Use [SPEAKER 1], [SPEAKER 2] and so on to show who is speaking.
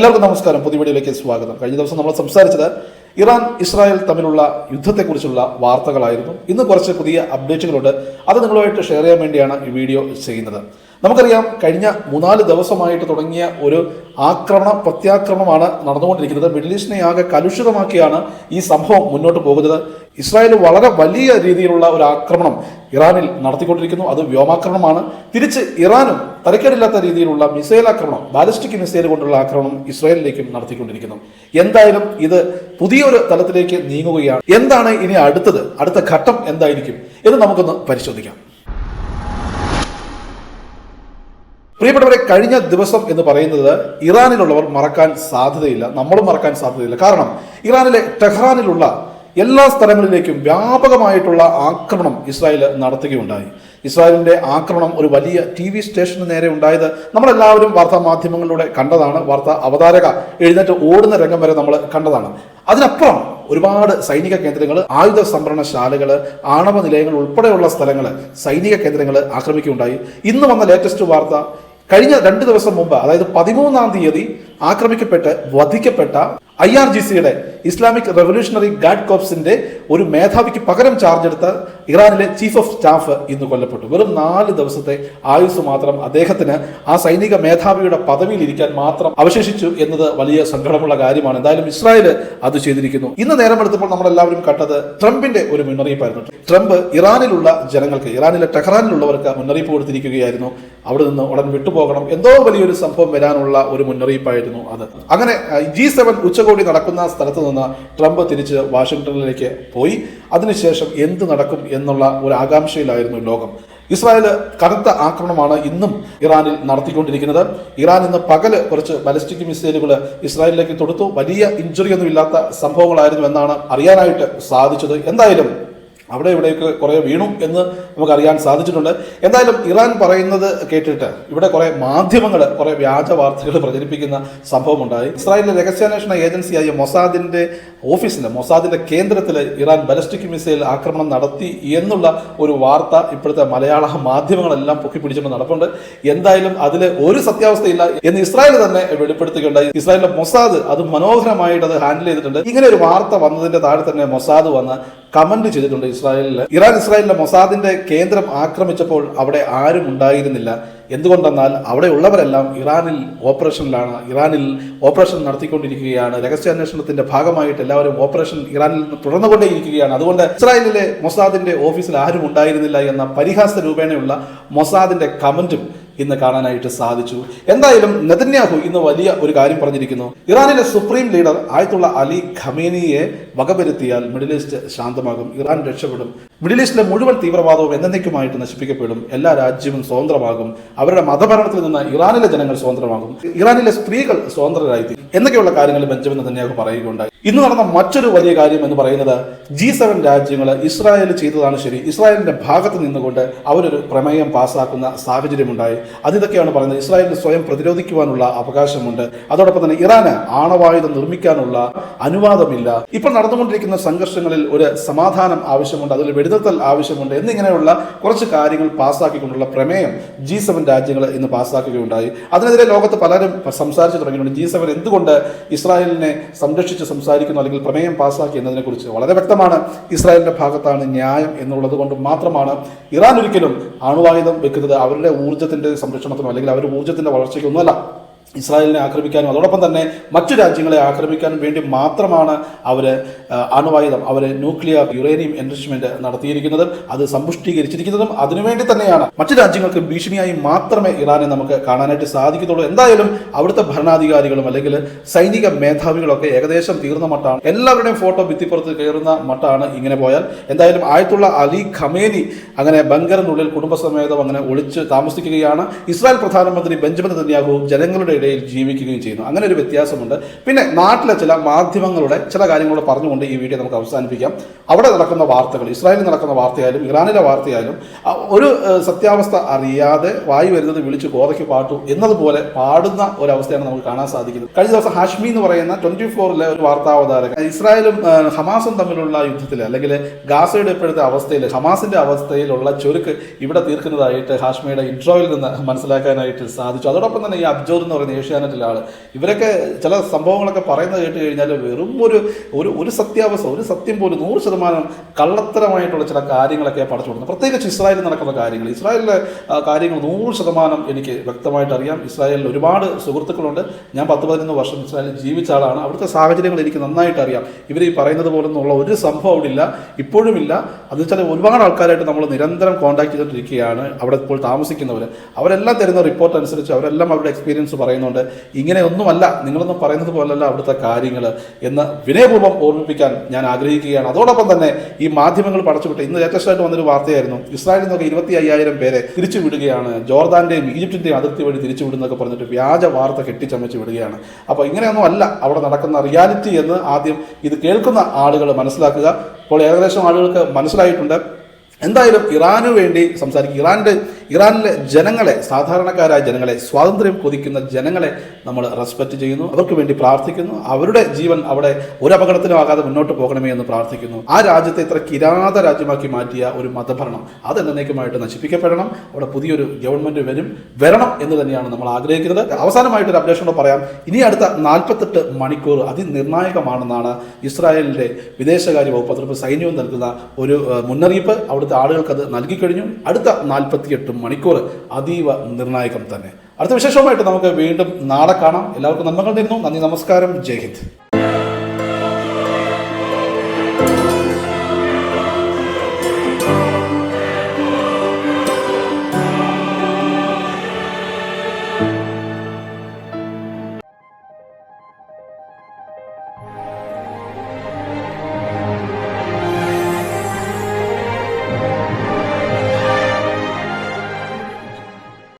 [SPEAKER 1] എല്ലാവർക്കും നമസ്കാരം. പുതിയ വീഡിയോയിലേക്ക് സ്വാഗതം. കഴിഞ്ഞ ദിവസം നമ്മൾ സംസാരിച്ചത് ഇറാൻ ഇസ്രായേൽ തമ്മിലുള്ള യുദ്ധത്തെക്കുറിച്ചുള്ള വാർത്തകളായിരുന്നു. ഇന്ന് കുറച്ച് പുതിയ അപ്ഡേറ്റുകളുണ്ട്. അത് നിങ്ങളുമായിട്ട് ഷെയർ ചെയ്യാൻ വേണ്ടിയാണ് ഈ വീഡിയോ ചെയ്യുന്നത്. നമുക്കറിയാം കഴിഞ്ഞ മൂന്നാൽ ദിവസമായിട്ട് തുടങ്ങിയ ഒരു ആക്രമണ പ്രത്യാക്രമണമാണ് നടന്നുകൊണ്ടിരിക്കുന്നത്. മിഡിൽ ഈസ്റ്റിനെ ആകെ കലുഷിതമാക്കിയാണ് ഈ സംഭവം മുന്നോട്ട് പോകുന്നത്. ഇസ്രായേൽ വളരെ വലിയ രീതിയിലുള്ള ഒരു ആക്രമണം ഇറാനിൽ നടത്തിക്കൊണ്ടിരിക്കുന്നു. അത് വ്യോമാക്രമണമാണ്. തിരിച്ച് ഇറാനും തരക്കേടില്ലാത്ത രീതിയിലുള്ള മിസൈൽ ആക്രമണം ബാലിസ്റ്റിക് മിസൈൽ കൊണ്ടുള്ള ആക്രമണം ഇസ്രായേലിലേക്കും നടത്തിക്കൊണ്ടിരിക്കുന്നു. എന്തായാലും ഇത് പുതിയൊരു തലത്തിലേക്ക് നീങ്ങുകയാണ്. എന്താണ് ഇനി അടുത്തത്? അടുത്ത ഘട്ടം എന്തായിരിക്കും എന്ന് നമുക്കൊന്ന് പരിശോധിക്കാം. പ്രിയപ്പെട്ടവരെ കഴിഞ്ഞ ദിവസം എന്ന് പറയുന്നത് ഇറാനിലുള്ളവർ മറക്കാൻ സാധ്യതയില്ല നമ്മളും മറക്കാൻ സാധ്യതയില്ല. കാരണം ഇറാനിലെ ടെഹ്റാനിലുള്ള എല്ലാ സ്ഥലങ്ങളിലേക്കും വ്യാപകമായിട്ടുള്ള ആക്രമണം ഇസ്രായേൽ നടത്തുകയുണ്ടായി. ഇസ്രായേലിന്റെ ആക്രമണം ഒരു വലിയ ടി വി സ്റ്റേഷന് നേരെ ഉണ്ടായത് നമ്മളെല്ലാവരും വാർത്താ മാധ്യമങ്ങളിലൂടെ കണ്ടതാണ്. വാർത്താ അവതാരക എഴുന്നേറ്റ് ഓടുന്ന രംഗം വരെ നമ്മൾ കണ്ടതാണ്. അതിനപ്പുറം ഒരുപാട് സൈനിക കേന്ദ്രങ്ങൾ ആയുധ സംഭരണശാലകൾ ആണവ നിലയങ്ങൾ ഉൾപ്പെടെയുള്ള സ്ഥലങ്ങൾ സൈനിക കേന്ദ്രങ്ങൾ ആക്രമിക്കുകയുണ്ടായി. ഇന്ന് വന്ന ലേറ്റസ്റ്റ് വാർത്ത കഴിഞ്ഞ രണ്ട് ദിവസം മുമ്പ് അതായത് പതിമൂന്നാം തീയതി ആക്രമിക്കപ്പെട്ട് വധിക്കപ്പെട്ട ഐ ആർ ജി സിയുടെ ഇസ്ലാമിക് റെവല്യൂഷണറി ഗാർഡ് കോപ്സിന്റെ ഒരു മേധാവിക്ക് പകരം ചാർജ് എടുത്ത ഇറാനിലെ ചീഫ് ഓഫ് സ്റ്റാഫ് ഇന്ന് കൊല്ലപ്പെട്ടു. വെറും നാല് ദിവസത്തെ ആയുസ് മാത്രം അദ്ദേഹത്തിന് ആ സൈനിക മേധാവിയുടെ പദവിയിൽ ഇരിക്കാൻ മാത്രം അവശേഷിച്ചു എന്നത് വലിയ സങ്കടമുള്ള കാര്യമാണ്. എന്തായാലും ഇസ്രായേൽ അത് ചെയ്തിരിക്കുന്നു. ഇന്ന് നേരം എടുത്തപ്പോൾ നമ്മൾ എല്ലാവരും കണ്ടത് ട്രംപിന്റെ ഒരു മുന്നറിയിപ്പായിരുന്നു. ട്രംപ് ഇറാനിലുള്ള ജനങ്ങൾക്ക് ഇറാനിലെ ടെഹ്റാനിലുള്ളവർക്ക് മുന്നറിയിപ്പ് കൊടുത്തിരിക്കുകയായിരുന്നു. അവിടെ നിന്ന് ഉടൻ വിട്ടുപോകണം. എന്തോ വലിയൊരു സംഭവം വരാനുള്ള ഒരു മുന്നറിയിപ്പായിരുന്നു. അത്. അങ്ങനെ ജി സെവൻ ഉച്ചകോടി നടക്കുന്ന സ്ഥലത്ത് നിന്ന് ട്രംപ് തിരിച്ച് വാഷിംഗ്ടണിലേക്ക് പോയി. അതിനുശേഷം എന്ത് നടക്കും എന്നുള്ള ഒരു ആകാംക്ഷയിലായിരുന്നു ലോകം. ഇസ്രായേൽ കടുത്ത ആക്രമണമാണ് ഇന്നും ഇറാനിൽ നടത്തിക്കൊണ്ടിരിക്കുന്നത്. ഇറാൻ ഇന്ന് പകൽ കുറച്ച് ബലിസ്റ്റിക് മിസൈലുകൾ ഇസ്രായേലിലേക്ക് തൊടുത്തു. വലിയ ഇഞ്ചുറി ഒന്നും ഇല്ലാത്ത സംഭവങ്ങളായിരുന്നു എന്നാണ് അറിയാനായിട്ട് സാധിച്ചത്. എന്തായാലും അവിടെ ഇവിടെയൊക്കെ കുറേ വീണു എന്ന് നമുക്കറിയാൻ സാധിച്ചിട്ടുണ്ട്. എന്തായാലും ഇറാൻ പറയുന്നത് കേട്ടിട്ട് ഇവിടെ കുറേ മാധ്യമങ്ങൾ കുറേ വ്യാജ വാർത്തകൾ പ്രചരിപ്പിക്കുന്ന സംഭവമുണ്ടായി. ഇസ്രായേലിലെ രഹസ്യാന്വേഷണ ഏജൻസിയായ മൊസാദിന്റെ ഓഫീസിൽ മൊസാദിന്റെ കേന്ദ്രത്തിൽ ഇറാൻ ബലസ്റ്റിക് മിസൈൽ ആക്രമണം നടത്തി എന്നുള്ള ഒരു വാർത്ത ഇപ്പോഴത്തെ മലയാള മാധ്യമങ്ങളെല്ലാം പൊക്കിപ്പിടിച്ചുകൊണ്ട് നടപ്പുണ്ട്. എന്തായാലും അതിൽ ഒരു സത്യാവസ്ഥയില്ല എന്ന് ഇസ്രായേൽ തന്നെ വെളിപ്പെടുത്തുകയുണ്ടായി. ഇസ്രായേലിലെ മൊസാദ് അത് മനോഹരമായിട്ട് അത് ഹാൻഡിൽ ചെയ്തിട്ടുണ്ട്. ഇങ്ങനെ ഒരു വാർത്ത വന്നതിന്റെ താഴെ തന്നെ മൊസാദ് വന്ന് കമന്റ് ചെയ്തിട്ടുണ്ട് ഇസ്രായേലിൽ ഇറാൻ ഇസ്രായേലിലെ മൊസാദിന്റെ കേന്ദ്രം ആക്രമിച്ചപ്പോൾ അവിടെ ആരും ഉണ്ടായിരുന്നില്ല. എന്തുകൊണ്ടെന്നാൽ അവിടെ ഉള്ളവരെല്ലാം ഇറാനിൽ ഓപ്പറേഷനിലാണ് ഇറാനിൽ ഓപ്പറേഷൻ നടത്തിക്കൊണ്ടിരിക്കുകയാണ്. രഹസ്യാന്വേഷണത്തിന്റെ ഭാഗമായിട്ട് എല്ലാവരും ഓപ്പറേഷൻ ഇറാനിൽ നിന്ന് തുടർന്നുകൊണ്ടേയിരിക്കുകയാണ്. അതുകൊണ്ട് ഇസ്രായേലിലെ മൊസാദിന്റെ ഓഫീസിൽ ആരും ഉണ്ടായിരുന്നില്ല എന്ന പരിഹാസ രൂപേണയുള്ള മൊസാദിന്റെ കമന്റും ഇന്ന് കാണാനായിട്ട് സാധിച്ചു. എന്തായാലും നെതന്യാഹു ഇന്ന് വലിയ ഒരു കാര്യം പറഞ്ഞിരിക്കുന്നു. ഇറാനിലെ സുപ്രീം ലീഡർ ആയിട്ടുള്ള അലി ഖമേനിയെ വകവരുത്തിയാൽ മിഡിൽ ഈസ്റ്റ് ശാന്തമാകും. ഇറാൻ രക്ഷപ്പെടും. മിഡിൽ ഈസ്റ്റിലെ മുഴുവൻ തീവ്രവാദവും എന്നേക്കുമായിട്ട് നശിപ്പിക്കപ്പെടും. എല്ലാ രാജ്യവും സ്വതന്ത്രമാകും. അവരുടെ മതഭരണത്തിൽ നിന്ന് ഇറാനിലെ ജനങ്ങൾ സ്വതന്ത്രമാകും. ഇറാനിലെ സ്ത്രീകൾ സ്വതന്ത്രരായി എന്നൊക്കെയുള്ള കാര്യങ്ങൾ ബെഞ്ചമിൻ തന്നെയാകും പറയുകയുണ്ടായി. ഇന്ന് നടന്ന മറ്റൊരു വലിയ കാര്യം എന്ന് പറയുന്നത് ജി സെവൻ രാജ്യങ്ങൾ ഇസ്രായേൽ ചെയ്തതാണ് ശരി. ഇസ്രായേലിന്റെ ഭാഗത്ത് നിന്നുകൊണ്ട് അവരൊരു പ്രമേയം പാസ്സാക്കുന്ന സാഹചര്യമുണ്ടായി. അതിതൊക്കെയാണ് പറയുന്നത്. ഇസ്രായേലിന് സ്വയം പ്രതിരോധിക്കുവാനുള്ള അവകാശമുണ്ട്. അതോടൊപ്പം തന്നെ ഇറാന് ആണവായുധം നിർമ്മിക്കാനുള്ള അനുവാദമില്ല. ഇപ്പോൾ നടന്നുകൊണ്ടിരിക്കുന്ന സംഘർഷങ്ങളിൽ ഒരു സമാധാനം ആവശ്യമുണ്ട്. അതിൽ വെടിനിർത്തൽ ആവശ്യമുണ്ട് എന്നിങ്ങനെയുള്ള കുറച്ച് കാര്യങ്ങൾ പാസ്സാക്കിക്കൊണ്ടുള്ള പ്രമേയം ജി സെവൻ രാജ്യങ്ങൾ ഇന്ന് പാസ്സാക്കുകയുണ്ടായി. അതിനെതിരെ ലോകത്ത് പലരും സംസാരിച്ചു തുടങ്ങിയിട്ടുണ്ട്. ജി സെവൻ എന്തുകൊണ്ട് ഇസ്രായേലിനെ സംരക്ഷിച്ച് സംസാരിക്കുന്നു അല്ലെങ്കിൽ പ്രമേയം പാസ്സാക്കി എന്നതിനെക്കുറിച്ച് വളരെ വ്യക്തമാണ്. ഇസ്രായേലിന്റെ ഭാഗത്താണ് ന്യായം എന്നുള്ളത് കൊണ്ട് മാത്രമാണ് ഇറാൻ ഒരിക്കലും അണുവായുധം വെക്കുന്നത്. അവരുടെ ഊർജത്തിന്റെ സംരക്ഷണത്തിനോ അല്ലെങ്കിൽ അവരുടെ ഊർജത്തിന്റെ വളർച്ചയ്ക്കൊന്നുമല്ല. ഇസ്രായേലിനെ ആക്രമിക്കാനും അതോടൊപ്പം തന്നെ മറ്റു രാജ്യങ്ങളെ ആക്രമിക്കാനും വേണ്ടി മാത്രമാണ് അവർ അണുവായുധം അവർ ന്യൂക്ലിയർ യുറേനിയം എൻറിച്ച്മെന്റ് നടത്തിയിരിക്കുന്നത് അത് സമ്പുഷ്ടീകരിച്ചിരിക്കുന്നതും അതിനുവേണ്ടി തന്നെയാണ്. മറ്റു രാജ്യങ്ങൾക്ക് ഭീഷണിയായി മാത്രമേ ഇറാനെ നമുക്ക് കാണാനായിട്ട് സാധിക്കത്തുള്ളൂ. എന്തായാലും അവിടുത്തെ ഭരണാധികാരികളും അല്ലെങ്കിൽ സൈനിക മേധാവികളൊക്കെ ഏകദേശം തീർന്ന മട്ടാണ്. എല്ലാവരുടെയും ഫോട്ടോ ഭിത്തിപ്പുറത്ത് കയറുന്ന മട്ടാണ് ഇങ്ങനെ പോയാൽ. എന്തായാലും ആയത്തുള്ള അലി ഖമേനി അങ്ങനെ ബങ്കറിനുള്ളിൽ കുടുംബസമേതം അങ്ങനെ ഒളിച്ച് താമസിക്കുകയാണ്. ഇസ്രായേൽ പ്രധാനമന്ത്രി ബെഞ്ചമിൻ നെതന്യാഹു ജനങ്ങളുടെ ഇടയിൽ ജീവിക്കുകയും ചെയ്യുന്നു. അങ്ങനെ ഒരു വ്യത്യാസമുണ്ട്. പിന്നെ നാട്ടിലെ ചില മാധ്യമങ്ങളുടെ ചില കാര്യങ്ങൾ പറഞ്ഞുകൊണ്ട് ഈ വീഡിയോ നമുക്ക് അവസാനിപ്പിക്കാം. അവിടെ നടക്കുന്ന വാർത്തകൾ ഇസ്രായേലിൽ നടക്കുന്ന വാർത്തയായാലും ഇറാനിലെ വാർത്തയായാലും ഒരു സത്യാവസ്ഥ അറിയാതെ വായി വരുന്നത് വിളിച്ച് ഗോതയ്ക്ക് പാട്ടു എന്നതുപോലെ പാടുന്ന ഒരവസ്ഥയാണ് നമുക്ക് കാണാൻ സാധിക്കുന്നത്. കഴിഞ്ഞ ദിവസം ഹാഷ്മി എന്ന് പറയുന്ന ട്വന്റി ഫോറിലെ ഒരു വാർത്താവതാരകൻ ഇസ്രായേലും ഹമാസും തമ്മിലുള്ള യുദ്ധത്തിൽ അല്ലെങ്കിൽ ഗാസയുടെ ഇപ്പോഴത്തെ അവസ്ഥയിൽ ഹമാസിന്റെ അവസ്ഥയിലുള്ള ചുരുക്ക് ഇവിടെ തീർക്കുന്നതായിട്ട് ഹാഷ്മിയുടെ ഇൻട്രോയിൽ നിന്ന് മനസ്സിലാക്കാനായിട്ട് സാധിച്ചു. അതോടൊപ്പം തന്നെ ഈ അബ്ജോർ എന്ന് പറയുന്ന പറയുന്നത് ഏഷ്യാനെറ്റിലെ ആൾ ഇവരൊക്കെ ചില സംഭവങ്ങളൊക്കെ പറയുന്നത് കേട്ട് കഴിഞ്ഞാൽ വെറും ഒരു ഒരു ഒരു സത്യാവസ്ഥ ഒരു സത്യം പോലും നൂറ് ശതമാനം കള്ളത്തരമായിട്ടുള്ള ചില കാര്യങ്ങളൊക്കെ പഠിച്ചു കൊടുക്കുന്നത് പ്രത്യേകിച്ച് ഇസ്രായേലിൽ നടക്കുന്ന കാര്യങ്ങൾ. ഇസ്രായേലിലെ കാര്യങ്ങൾ നൂറ് ശതമാനം എനിക്ക് വ്യക്തമായിട്ട് അറിയാം. ഇസ്രായേലിൽ ഒരുപാട് സുഹൃത്തുക്കളുണ്ട്. ഞാൻ പത്ത് പതിനൊന്ന് വർഷം ഇസ്രായേലിൽ ജീവിച്ച ആളാണ്. അവിടുത്തെ സാഹചര്യങ്ങൾ എനിക്ക് നന്നായിട്ട് അറിയാം. ഇവർ ഈ പറയുന്നത് പോലൊന്നുള്ള ഒരു സംഭവം അവിടെ ഇല്ല. ഇപ്പോഴും ഇല്ല അതെന്ന് വെച്ചാൽ ഒരുപാട് ആൾക്കാരായിട്ട് നമ്മൾ നിരന്തരം കോൺടാക്ട് ചെയ്തുകൊണ്ടിരിക്കുകയാണ്. അവിടെ ഇപ്പോൾ താമസിക്കുന്നവർ അവരെല്ലാം തരുന്ന റിപ്പോർട്ട് അനുസരിച്ച് അവരെല്ലാം അവരുടെ എക്സ്പീരിയൻസ് പറയുന്നുണ്ട് ഇങ്ങനെയൊന്നുമല്ല നിങ്ങളൊന്നും പറയുന്നത് പോലല്ല അവിടുത്തെ കാര്യങ്ങൾ എന്ന് വിനയപൂർവം ഓർമ്മിപ്പിക്കാൻ ഞാൻ ആഗ്രഹിക്കുകയാണ്. അതോടൊപ്പം തന്നെ ഈ മാധ്യമങ്ങൾ പടച്ചുവിട്ട് ഇന്ന് ലേറ്റസ്റ്റ് ആയിട്ട് വന്നൊരു വാർത്തയായിരുന്നു. ഇസ്രായേലിൽ നിന്നൊക്കെ ഇരുപത്തി അയ്യായിരം പേരെ തിരിച്ചുവിടുകയാണ്. ജോർദാന്റെയും ഈജിപ്തിന്റെയും അതിർത്തി വഴി തിരിച്ചുവിടുന്നൊക്കെ പറഞ്ഞിട്ട് വ്യാജ വാർത്ത കെട്ടിച്ചമച്ച് വിടുകയാണ്. അപ്പോൾ ഇങ്ങനെയൊന്നും അല്ല അവിടെ നടക്കുന്ന റിയാലിറ്റി എന്ന് ആദ്യം ഇത് കേൾക്കുന്ന ആളുകൾ മനസ്സിലാക്കുക. ഇപ്പോൾ ഏകദേശം ആളുകൾക്ക് മനസ്സിലായിട്ടുണ്ട്. എന്തായാലും ഇറാനു വേണ്ടി സംസാരിക്കുക. ഇറാന്റെ ഇറാനിലെ ജനങ്ങളെ സാധാരണക്കാരായ ജനങ്ങളെ സ്വാതന്ത്ര്യം കൊതിക്കുന്ന ജനങ്ങളെ നമ്മൾ റെസ്പെക്ട് ചെയ്യുന്നു. അവർക്ക് വേണ്ടി പ്രാർത്ഥിക്കുന്നു. അവരുടെ ജീവൻ അവിടെ ഒരു അപകടത്തിനും ആകാതെ മുന്നോട്ട് പോകണമേ എന്ന് പ്രാർത്ഥിക്കുന്നു. ആ രാജ്യത്തെ ഇത്ര കിരാത രാജ്യമാക്കി മാറ്റിയ ഒരു മതഭരണം അത് എന്നേക്കുമായിട്ട് നശിപ്പിക്കപ്പെടണം. അവിടെ പുതിയൊരു ഗവൺമെന്റ് വരും. വരണം എന്ന് തന്നെയാണ് നമ്മൾ ആഗ്രഹിക്കുന്നത്. അവസാനമായിട്ട് ഒരു അപ്ഡേഷനോട് പറയാം. ഇനി അടുത്ത നാൽപ്പത്തെട്ട് മണിക്കൂർ അതിനിർണായകമാണെന്നാണ് ഇസ്രായേലിന്റെ വിദേശകാര്യ വകുപ്പ് സൈന്യവും നൽകുന്ന ഒരു മുന്നറിയിപ്പ്. അവിടുത്തെ ആളുകൾക്ക് അത് നൽകിക്കഴിഞ്ഞു. അടുത്ത നാൽപ്പത്തിയെട്ട് മണിക്കൂർ അതീവ നിർണായകം തന്നെ. അടുത്ത വിശേഷവുമായിട്ട് നമുക്ക് വീണ്ടും നാളെ കാണാം. എല്ലാവർക്കും നന്മകൾ തരുന്നു. നന്ദി നമസ്കാരം. ജയ് ഹിന്ദ്.